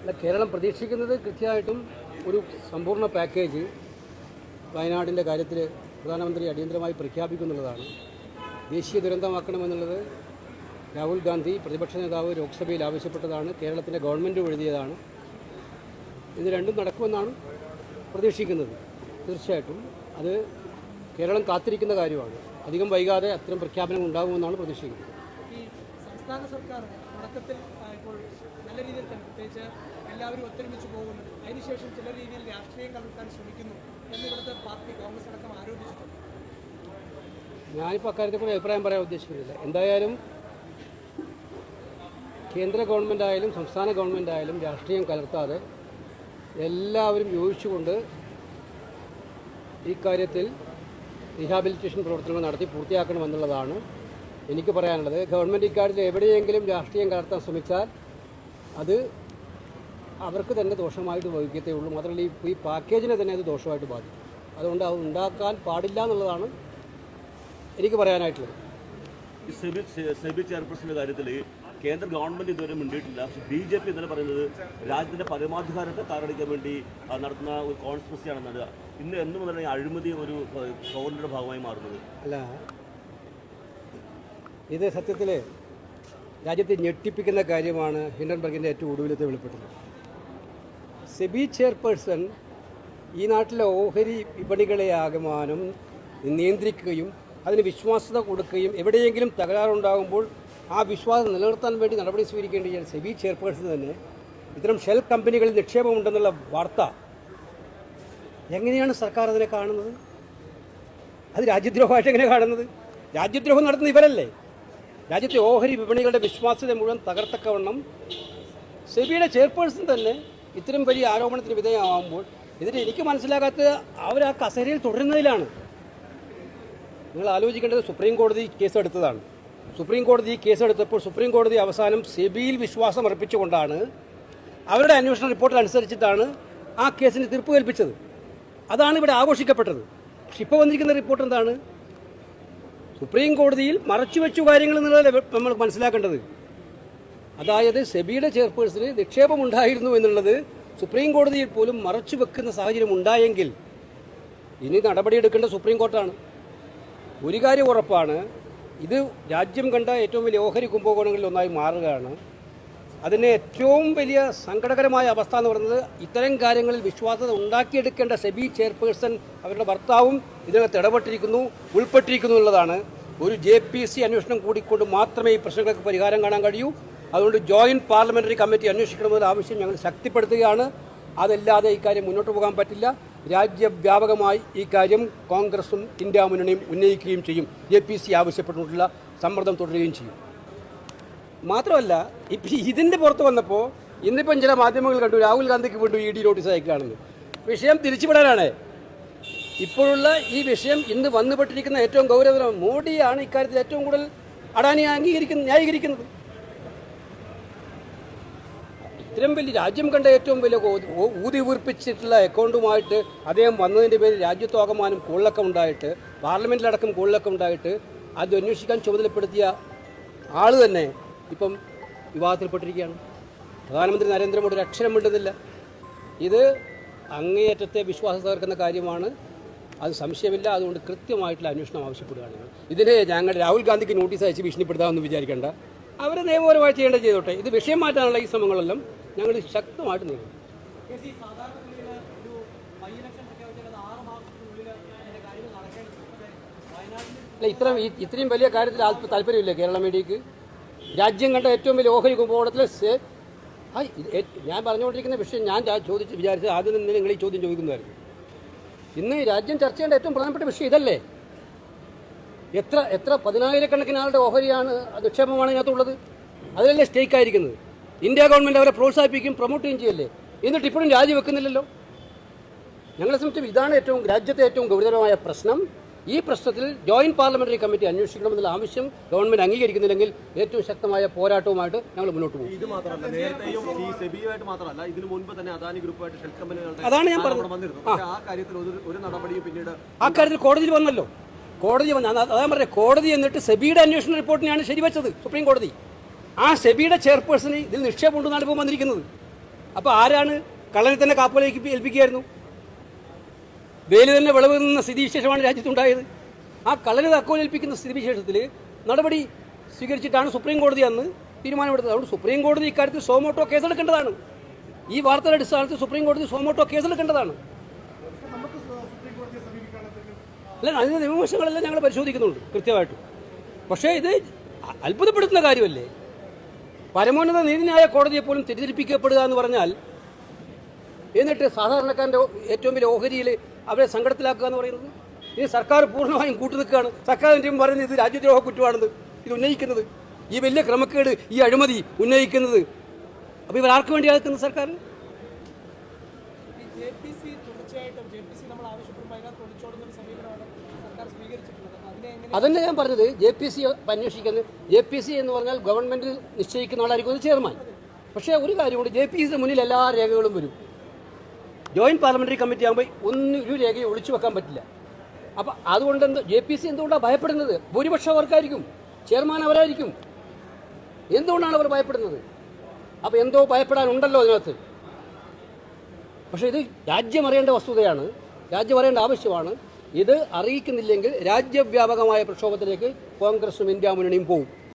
അല്ല കേരളം പ്രതീക്ഷിക്കുന്നത് കൃത്യമായിട്ടും ഒരു സമ്പൂർണ പാക്കേജ് വയനാടിന്റെ കാര്യത്തിൽ പ്രധാനമന്ത്രി അടിയന്തരമായി പ്രഖ്യാപിക്കുന്നുള്ളതാണ് ദേശീയ ദുരന്തമാക്കണമെന്നുള്ളത് രാഹുൽ ഗാന്ധി പ്രതിപക്ഷ നേതാവ് ലോക്സഭയിൽ ആവശ്യപ്പെട്ടതാണ് കേരളത്തിന്റെ ഗവൺമെന്റ് എഴുതിയതാണ്. ഇത് രണ്ടും നടക്കുമെന്നാണ് പ്രതീക്ഷിക്കുന്നത്. തീർച്ചയായിട്ടും അത് കേരളം കാത്തിരിക്കുന്ന കാര്യമാണ്. അധികം വൈകാതെ അത്തരം പ്രഖ്യാപനം ഉണ്ടാകുമെന്നാണ് പ്രതീക്ഷിക്കുന്നത്. സംസ്ഥാന സർക്കാർ തുടക്കത്തിൽ ഇപ്പോൾ നല്ല രീതിയിൽ തന്നെ പ്രത്യേകിച്ച് എല്ലാവരും ഒത്തൊരുമിച്ച് പോകുന്നു. അതിനുശേഷം ചില രീതിയിൽ രാഷ്ട്രീയം കലർത്താൻ ശ്രമിക്കുന്നു എന്ന് ഇവിടുത്തെ പാർട്ടി കോൺഗ്രസ് അടക്കം ആരോപിച്ചിട്ടുണ്ട്. ഞാനിപ്പോൾ അക്കാര്യത്തെക്കുറിച്ച് അഭിപ്രായം പറയാൻ ഉദ്ദേശിക്കുന്നില്ല. എന്തായാലും കേന്ദ്ര ഗവൺമെന്റ് ആയാലും സംസ്ഥാന ഗവൺമെന്റ് ആയാലും രാഷ്ട്രീയം കലർത്താതെ എല്ലാവരും യോജിച്ചുകൊണ്ട് ഈ കാര്യത്തിൽ റീഹാബിലിറ്റേഷൻ പ്രവർത്തനങ്ങൾ നടത്തി പൂർത്തിയാക്കണമെന്നുള്ളതാണ് എനിക്ക് പറയാനുള്ളത്. ഗവൺമെന്റ് ഇക്കാര്യത്തിൽ എവിടെയെങ്കിലും രാഷ്ട്രീയം കലർത്താൻ ശ്രമിച്ചാൽ അത് അവർക്ക് തന്നെ ദോഷമായിട്ട് വഹിക്കത്തേ ഉള്ളൂ. മാത്രമല്ല ഈ പാക്കേജിനെ തന്നെ അത് ദോഷമായിട്ട് ബാധിക്കും. അതുകൊണ്ട് അത് ഉണ്ടാക്കാൻ പാടില്ല എന്നുള്ളതാണ് എനിക്ക് പറയാനായിട്ടുള്ളത്. സെബി സെബി ചെയർപേഴ്സന്റെ കാര്യത്തിൽ കേന്ദ്ര ഗവൺമെന്റ് ഇതുവരെ മിണ്ടിയിട്ടില്ല. പക്ഷേ ബി ജെ പി ഇന്നലെ പറയുന്നത് രാജ്യത്തിന്റെ പരമാധികാരത്തെ താറടിക്കാൻ വേണ്ടി നടത്തുന്ന ഒരു കോൺസ്പിറസിയാണെന്നാണ് ഇന്ന് എന്ന് പറഞ്ഞാൽ അഴിമതി ഒരു ഗവൺമെന്റിന്റെ ഭാഗമായി മാറുന്നത്? അല്ല ഇത് സത്യത്തിൽ രാജ്യത്തെ ഞെട്ടിപ്പിക്കുന്ന കാര്യമാണ് ഹിൻഡൻബർഗിന്റെ ഏറ്റവും ഒടുവിലത്തെ വെളിപ്പെട്ടത് സെബി ചെയർപേഴ്സൺ ഈ നാട്ടിലെ ഓഹരി വിപണികളെ ആകമാനം നിയന്ത്രിക്കുകയും അതിന് വിശ്വാസ്യത കൊടുക്കുകയും എവിടെയെങ്കിലും തകരാറുണ്ടാകുമ്പോൾ ആ വിശ്വാസം നിലനിർത്താൻ വേണ്ടി നടപടി സ്വീകരിക്കേണ്ട സെബി ചെയർപേഴ്സൺ തന്നെ ഇത്തരം ഷെൽ കമ്പനികളിൽ നിക്ഷേപമുണ്ടെന്നുള്ള വാർത്ത എങ്ങനെയാണ് സർക്കാർ അതിനെ കാണുന്നത്? അത് രാജ്യദ്രോഹമായിട്ട് എങ്ങനെ കാണുന്നത്? രാജ്യദ്രോഹം നടത്തുന്ന ഇവരല്ലേ? രാജ്യത്തെ ഓഹരി വിപണികളുടെ വിശ്വാസ്യത മുഴുവൻ തകർത്തക്കവണ്ണം സെബിയുടെ ചെയർപേഴ്സൺ തന്നെ ഇത്തരം വലിയ ആരോപണത്തിന് വിധേയമാകുമ്പോൾ ഇതിന് എനിക്ക് മനസ്സിലാകാത്തത് അവർ ആ കസേരയിൽ തുടരുന്നതിലാണ്. നിങ്ങൾ ആലോചിക്കേണ്ടത് സുപ്രീം കോടതി കേസെടുത്തതാണ് സുപ്രീം കോടതി കേസെടുത്തപ്പോൾ സുപ്രീം കോടതി അവസാനം സെബിയിൽ വിശ്വാസം അർപ്പിച്ചുകൊണ്ടാണ് അവരുടെ അന്വേഷണ റിപ്പോർട്ട് അനുസരിച്ചിട്ടാണ് ആ കേസിന് തീർപ്പ് കൽപ്പിച്ചത്. അതാണ് ഇവിടെ ആഘോഷിക്കപ്പെട്ടത്. പക്ഷെ ഇപ്പോൾ വന്നിരിക്കുന്ന റിപ്പോർട്ട് എന്താണ്? സുപ്രീം കോടതിയിൽ മറച്ചുവെച്ചു കാര്യങ്ങൾ എന്നുള്ളത് നമ്മൾ മനസ്സിലാക്കേണ്ടത്. അതായത് സെബിയുടെ ചെയർപേഴ്സന് നിക്ഷേപമുണ്ടായിരുന്നു എന്നുള്ളത് സുപ്രീം കോടതിയിൽ പോലും മറച്ചു വെക്കുന്ന സാഹചര്യം ഉണ്ടായെങ്കിൽ ഇനി നടപടിയെടുക്കേണ്ട സുപ്രീം കോർട്ടാണ്. ഒരു കാര്യം ഉറപ്പാണ് ഇത് രാജ്യം കണ്ട ഏറ്റവും വലിയ ഓഹരി കുംഭകോണങ്ങളിൽ ഒന്നായി മാറുകയാണ് അതിന് ഏറ്റവും വലിയ സങ്കടകരമായ അവസ്ഥ എന്ന് പറയുന്നത് ഇത്തരം കാര്യങ്ങളിൽ വിശ്വാസത ഉണ്ടാക്കിയെടുക്കേണ്ട സെബി ചെയർപേഴ്സൺ അവരുടെ ഭർത്താവും ഇതിനകത്ത് ഇടപെട്ടിരിക്കുന്നു ഉൾപ്പെട്ടിരിക്കുന്നു എന്നുള്ളതാണ്. ഒരു ജെ പി സി അന്വേഷണം കൂടിക്കൊണ്ട് മാത്രമേ ഈ പ്രശ്നങ്ങൾക്ക് പരിഹാരം കാണാൻ കഴിയൂ. അതുകൊണ്ട് ജോയിന്റ് പാർലമെന്ററി കമ്മിറ്റി അന്വേഷിക്കണമെന്ന ആവശ്യം ഞങ്ങൾ ശക്തിപ്പെടുത്തുകയാണ്. അതല്ലാതെ ഇക്കാര്യം മുന്നോട്ട് പോകാൻ പറ്റില്ല. രാജ്യവ്യാപകമായി ഈ കാര്യം കോൺഗ്രസും ഇന്ത്യ മുന്നണിയും ഉന്നയിക്കുകയും ചെയ്യും. ജെ പി സി ആവശ്യപ്പെട്ടിട്ടുള്ള സമ്മർദ്ദം തുടരുകയും ചെയ്യും. മാത്രമല്ല ഇപ്പം ഇതിന്റെ പുറത്ത് വന്നപ്പോൾ ഇന്നിപ്പം ചില മാധ്യമങ്ങൾ കണ്ടു രാഹുൽ ഗാന്ധിക്ക് വീണ്ടും ഇ ഡി നോട്ടീസ് അയക്കുകയാണെന്ന്. വിഷയം തിരിച്ചുവിടാനാണ്. ഇപ്പോഴുള്ള ഈ വിഷയം ഇന്ന് വന്നുപെട്ടിരിക്കുന്ന ഏറ്റവും ഗൗരവതരം മോഡിയാണ് ഇക്കാര്യത്തിൽ ഏറ്റവും കൂടുതൽ അഡാനി അംഗീകരിക്കുന്ന ന്യായീകരിക്കുന്നത്. ഇത്രയും വലിയ രാജ്യം കണ്ട ഏറ്റവും വലിയ ഊതി വീർപ്പിച്ചിട്ടുള്ള അക്കൗണ്ടുമായിട്ട് അദ്ദേഹം വന്നതിന്റെ പേരിൽ രാജ്യത്തോകമാനം കൂടുതലൊക്കെ ഉണ്ടായിട്ട് പാർലമെന്റിലടക്കം കൂടുതലൊക്കെ ഉണ്ടായിട്ട് അത് അന്വേഷിക്കാൻ ചുമതലപ്പെടുത്തിയ ആൾ തന്നെ ഇപ്പം വിവാദത്തിൽപ്പെട്ടിരിക്കുകയാണ് പ്രധാനമന്ത്രി നരേന്ദ്രമോദി ഒരു അക്ഷരം മിണ്ടുന്നില്ല. ഇത് അങ്ങേയറ്റത്തെ വിശ്വാസം തകർക്കുന്ന കാര്യമാണ്. അത് സംശയമില്ല. അതുകൊണ്ട് കൃത്യമായിട്ടുള്ള അന്വേഷണം ആവശ്യപ്പെടുകയാണ് ഞങ്ങൾ. ഇതിന് ഞങ്ങൾ രാഹുൽ ഗാന്ധിക്ക് നോട്ടീസ് അയച്ച് ഭീഷണിപ്പെടുത്താമെന്ന് വിചാരിക്കേണ്ട. അവരെ നിയമപരമായി ചെയ്യേണ്ടത് ചെയ്തോട്ടെ. ഇത് വിഷയം മാറ്റാനുള്ള ഈ ശ്രമങ്ങളെല്ലാം ഞങ്ങൾ ശക്തമായിട്ട് വയനാട്ടിൽ അല്ല ഇത്രയും ഇത്രയും വലിയ കാര്യത്തിൽ താല്പര്യമില്ല കേരള മീഡിയക്ക്? രാജ്യം കണ്ട ഏറ്റവും വലിയ ഓഹരി കുംഭകോണത്തിൽ ഞാൻ പറഞ്ഞുകൊണ്ടിരിക്കുന്ന വിഷയം ഞാൻ ചോദിച്ച് വിചാരിച്ചത് ആദ്യം നിന്ന് നിങ്ങൾ ഈ ചോദ്യം ചോദിക്കുന്നതായിരുന്നു ഇന്ന് രാജ്യം ചർച്ച ചെയ്യേണ്ട ഏറ്റവും പ്രധാനപ്പെട്ട വിഷയം ഇതല്ലേ? എത്ര എത്ര പതിനായിരക്കണക്കിന് ആളുടെ ഓഹരിയാണ് നിക്ഷേപമാണ് ഇതിനകത്തുള്ളത്? അതിലല്ലേ സ്റ്റേക്ക് ആയിരിക്കുന്നത്? ഇന്ത്യ ഗവൺമെന്റ് അവരെ പ്രോത്സാഹിപ്പിക്കും പ്രൊമോട്ട് ചെയ്യും ചെയ്യല്ലേ? എന്നിട്ട് ഇപ്പോഴും രാജിവെക്കുന്നില്ലല്ലോ? ഞങ്ങളെ സംബന്ധിച്ച് ഇതാണ് ഏറ്റവും രാജ്യത്തെ ഏറ്റവും ഗൗരവമായ പ്രശ്നം. ഈ പ്രശ്നത്തിൽ ജോയിന്റ് പാർലമെന്ററി കമ്മിറ്റി അന്വേഷിക്കണമെന്നുള്ള ആവശ്യം ഗവൺമെന്റ് അംഗീകരിക്കുന്നില്ലെങ്കിൽ ഏറ്റവും ശക്തമായ പോരാട്ടവുമായിട്ട് ഞങ്ങൾ മുന്നോട്ട് പോകും. ഇത് മാത്രമല്ല നേരത്തെയും ഈ സെബിയുമായിട്ട് മാത്രമല്ല ഇതിനു മുൻപ് തന്നെ അദാനി ഷെൽ കമ്പനികളുടെ അതാണ് ഞാൻ പറഞ്ഞത്. ആ. കാര്യത്തിൽ ഒരു ഒരു നടപടിയും പിന്നീട് ആ കാര്യത്തിൽ കോടതിയിൽ വന്നല്ലോ. കോടതി വന്ന അതാ- അതാ പറഞ്ഞത് കോടതി എന്നിട്ട് സെബിയുടെ അന്വേഷണ റിപ്പോർട്ടിനെയാണ് ശരിവെച്ചത് സുപ്രീം കോടതി. ആ സെബിയുടെ ചെയർപേഴ്സണ് ഇതിൽ നിക്ഷേപമുണ്ടെന്നാണ് ഇപ്പോൾ വന്നിരിക്കുന്നത്. അപ്പോൾ ആരാണ് കള്ളനെ തന്നെ കാപ്പലേക്ക് ഏൽപ്പിക്കുകയായിരുന്നു? വേലി തന്നെ വിളവ് നിന്ന സ്ഥിതിവിശേഷമാണ് രാജ്യത്തുണ്ടായത്. ആ കള്ളന് തക്കോലേൽപ്പിക്കുന്ന സ്ഥിതിവിശേഷത്തിൽ നടപടി സ്വീകരിച്ചിട്ടാണ് സുപ്രീം കോടതി അന്ന് തീരുമാനമെടുത്തത്. അതുകൊണ്ട് സുപ്രീം കോടതി ഇക്കാര്യത്തിൽ സോമോട്ടോ കേസെടുക്കേണ്ടതാണ്. ഈ വാർത്തയുടെ അടിസ്ഥാനത്തിൽ സുപ്രീം കോടതി സോമോട്ടോ കേസെടുക്കേണ്ടതാണ്. അല്ല അതിന്റെ നിയമവശങ്ങളെല്ലാം ഞങ്ങൾ പരിശോധിക്കുന്നുണ്ട് കൃത്യമായിട്ട്. പക്ഷേ ഇത് അത്ഭുതപ്പെടുത്തുന്ന കാര്യമല്ലേ? പരമോന്നത നീതിന്യായ കോടതിയെ പോലും തെറ്റിദ്ധരിപ്പിക്കപ്പെടുക എന്ന് പറഞ്ഞാൽ എന്നിട്ട് സാധാരണക്കാരന്റെ ഏറ്റവും വലിയ ഓഹരിയിൽ അവരെ സങ്കടത്തിലാക്കുക എന്ന് പറയുന്നത്? ഇനി സർക്കാർ പൂർണമായും കൂട്ടുനിൽക്കുകയാണ്. സർക്കാർ സർക്കാരിന്റെയും പറയുന്നത് ഇത് രാജ്യദ്രോഹ കുറ്റമാണെന്ന്. ഇത് ഉന്നയിക്കുന്നത്. ഈ വലിയ ക്രമക്കേട് ഈ അഴിമതി ഉന്നയിക്കുന്നത്. അപ്പോൾ ഇവർ ആർക്ക് വേണ്ടിയാണ് നിൽക്കുന്നത് സർക്കാർ? അതന്നെ ഞാൻ പറഞ്ഞത് ജെ പി സി അന്വേഷിക്കുന്നത് ജെ പി സി എന്ന് പറഞ്ഞാൽ ഗവൺമെന്റ് നിശ്ചയിക്കുന്ന ആളായിരിക്കും അത് ചെയർമാൻ. പക്ഷേ ഒരു കാര്യമുണ്ട് ജെ പി സിയുടെ മുന്നിൽ എല്ലാ രേഖകളും വരും. ജോയിന്റ് പാർലമെന്ററി കമ്മിറ്റി ആകുമ്പോൾ ഒന്നും ഒരു രേഖയും ഒളിച്ചു വെക്കാൻ പറ്റില്ല. അപ്പോൾ അതുകൊണ്ട് എന്ത് ജെ പി സി എന്തുകൊണ്ടാണ് ഭയപ്പെടുന്നത്? ഭൂരിപക്ഷം അവർക്കായിരിക്കും. ചെയർമാൻ അവരായിരിക്കും. എന്തുകൊണ്ടാണ് അവർ ഭയപ്പെടുന്നത്? അപ്പോൾ എന്തോ ഭയപ്പെടാനുണ്ടല്ലോ അതിനകത്ത്. പക്ഷേ ഇത് രാജ്യം അറിയേണ്ട വസ്തുതയാണ്. രാജ്യം അറിയേണ്ട ആവശ്യമാണ്. ഇത് അറിയിക്കുന്നില്ലെങ്കിൽ രാജ്യവ്യാപകമായ പ്രക്ഷോഭത്തിലേക്ക് കോൺഗ്രസും ഇന്ത്യ മുന്നണിയും പോകും